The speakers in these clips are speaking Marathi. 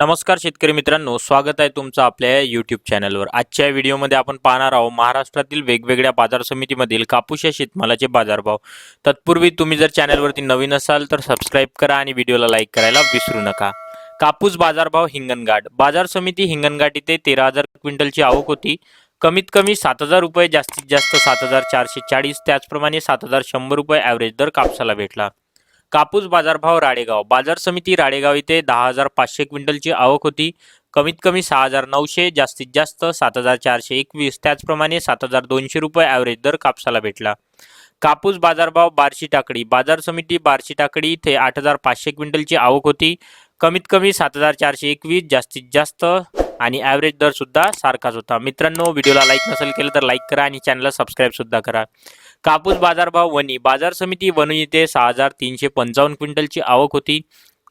नमस्कार शेतकरी मित्रांनो स्वागत आहे तुमचं आपल्या या यूट्यूब चॅनलवर आजच्या व्हिडिओमध्ये आपण पाहणार आहोत महाराष्ट्रातील वेगवेगळ्या बाजार समितीमधील कापूस या शेतमालाचे बाजारभाव. तत्पूर्वी तुम्ही जर चॅनलवरती नवीन असाल तर सबस्क्राईब करा आणि व्हिडिओला लाईक करायला विसरू नका. कापूस बाजारभाव हिंगणघाट. बाजार समिती हिंगणघाट इथे तेरा हजार क्विंटलची आवक होती. कमीत कमी सात हजार रुपये जास्तीत जास्त सात हजार चारशे चाळीस त्याचप्रमाणे सात हजार शंभर रुपये ॲव्हरेज दर कापसाला भेटला. कापूस बाजारभाव राडेगाव बाजार समिती राडेगाव इथे दहा हजार पाचशे क्विंटलची आवक होती. कमीत कमी सहा हजार नऊशे जास्तीत जास्त सात हजार चारशे एकवीस त्याचप्रमाणे सात हजार दोनशे रुपये ॲव्हरेज दर कापसाला भेटला. कापूस बाजारभाव बार्शी टाकडी बाजार समिती बार्शी टाकडी इथे आठ हजार पाचशे क्विंटलची आवक होती. कमीत कमी सात हजार चारशे एकवीस जास्तीत जास्त आणि ॲव्हरेज दर सुद्धा सारखाच होता. मित्रांनो व्हिडिओला लाईक नसेल केलं तर लाईक करा आणि चॅनलला सबस्क्राईबसुद्धा करा. कापूस बाजारभाव वणी. बाजार समिती वणी येथे सहा हजार तीनशे पंचावन्न क्विंटलची आवक होती.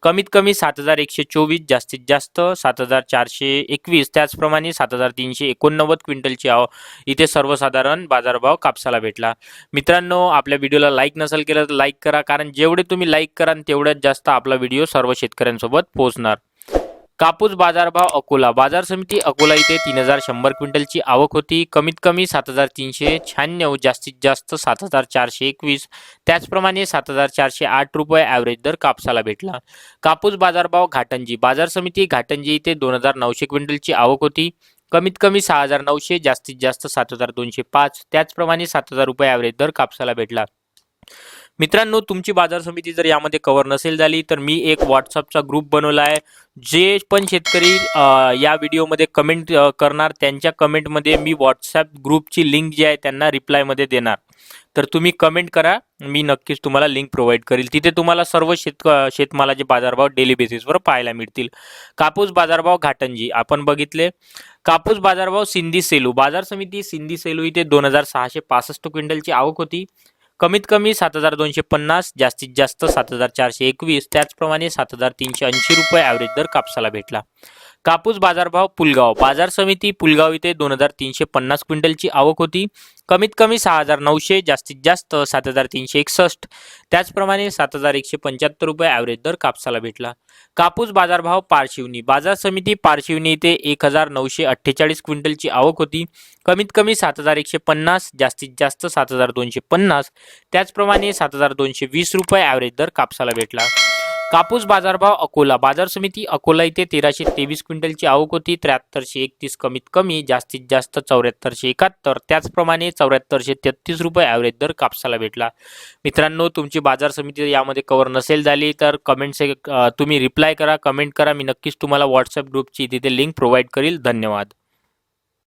कमीत कमी सात हजार एकशे चोवीस जास्तीत जास्त सात हजार चारशे एकवीस त्याचप्रमाणे सात हजार तीनशे एकोणनव्वद क्विंटलची आव इथे सर्वसाधारण बाजारभाव कापसाला भेटला. मित्रांनो आपल्या व्हिडिओला लाईक नसेल केलं तर लाईक करा कारण जेवढे तुम्ही लाईक कराल तेवढ्यात जास्त आपला व्हिडिओ सर्व शेतकऱ्यांसोबत पोहोचणार. कापूस बाजारभाव अकोला. बाजार समिती अकोला इथे तीन हजार शंभर क्विंटलची आवक होती. कमीत कमी सात हजार तीनशे शहाण्णव जास्तीत जास्त सात हजार चारशे एकवीस. त्याचप्रमाणे सात हजार चारशे आठ रुपये ॲव्हरेज दर कापसाला भेटला. कापूस बाजारभाव घाटंजी. बाजार समिती घाटंजी इथे दोन हजार नऊशे क्विंटलची आवक होती. कमीत कमी सहा हजार नऊशे जास्तीत जास्त सात हजार दोनशे पाच. त्याचप्रमाणे सात हजार रुपये ॲव्हरेज दर कापसाला भेटला. मित्रांनो तुमची बाजार समिती जर यामध्ये कव्हर नसेल झाली तर मी एक व्हॉट्सअपचा ग्रुप बनवला आहे. जे पण शेतकरी या व्हिडिओमध्ये कमेंट करणार त्यांच्या कमेंटमध्ये मी व्हॉट्सॲप ग्रुपची लिंक जी आहे त्यांना रिप्लायमध्ये देणार. तर तुम्ही कमेंट करा मी नक्कीच तुम्हाला लिंक प्रोव्हाइड करेल. तिथे तुम्हाला सर्व शेत शेतमालाचे बाजारभाव डेली बेसिसवर पाहायला मिळतील. कापूस बाजारभाव घाटंजी. आपण बघितले कापूस बाजारभाव सिंधी सेलू. बाजार समिती सिंधी सेलू इथे दोन हजार सहाशे पासष्ट क्विंटलची आवक होती. कमीत कमी सात हजार दोनशे पन्नास जास्तीत जास्त सात हजार चारशे एकवीस त्याचप्रमाणे सात हजार तीनशे ऐंशी रुपये ॲव्हरेज दर कापसाला भेटला. कापूस बाजारभाव पुलगाव. बाजार समिती पुलगाव इथे दोन हजार तीनशे पन्नास क्विंटलची आवक होती. कमीत कमी सहा हजार नऊशे जास्तीत जास्त सात हजार तीनशे एकसष्ट. त्याचप्रमाणे सात हजार एकशे पंच्याहत्तर रुपये ॲव्हरेज दर कापसाला भेटला. कापूस बाजारभाव पारशिवनी. बाजार समिती पारशिवनी इथे एक हजार नऊशे अठ्ठेचाळीस क्विंटलची आवक होती. कमीत कमी सात हजार एकशे पन्नास जास्तीत जास्त सात हजार दोनशे पन्नास. त्याचप्रमाणे सात हजार दोनशे वीस रुपये ॲव्हरेज दर कापसाला भेटला. कापूस बाजारभाव अकोला. बाजार समिती अकोला इथे तेराशे तेवीस क्विंटलची आवक होती. त्र्याहत्तरशे एकतीस कमीत कमी जास्तीत जास्त चौऱ्याहत्तरशे एकाहत्तर. त्याचप्रमाणे चौऱ्याहत्तरशे तेहतीस रुपये ॲव्हरेज दर कापसाला भेटला. मित्रांनो तुमची बाजार समिती यामध्ये कव्हर नसेल झाली तर कमेंट से तुम्ही रिप्लाय करा. कमेंट करा. मी नक्कीच तुम्हाला व्हॉट्सअप ग्रुपची तिथे लिंक प्रोव्हाइड करील. धन्यवाद.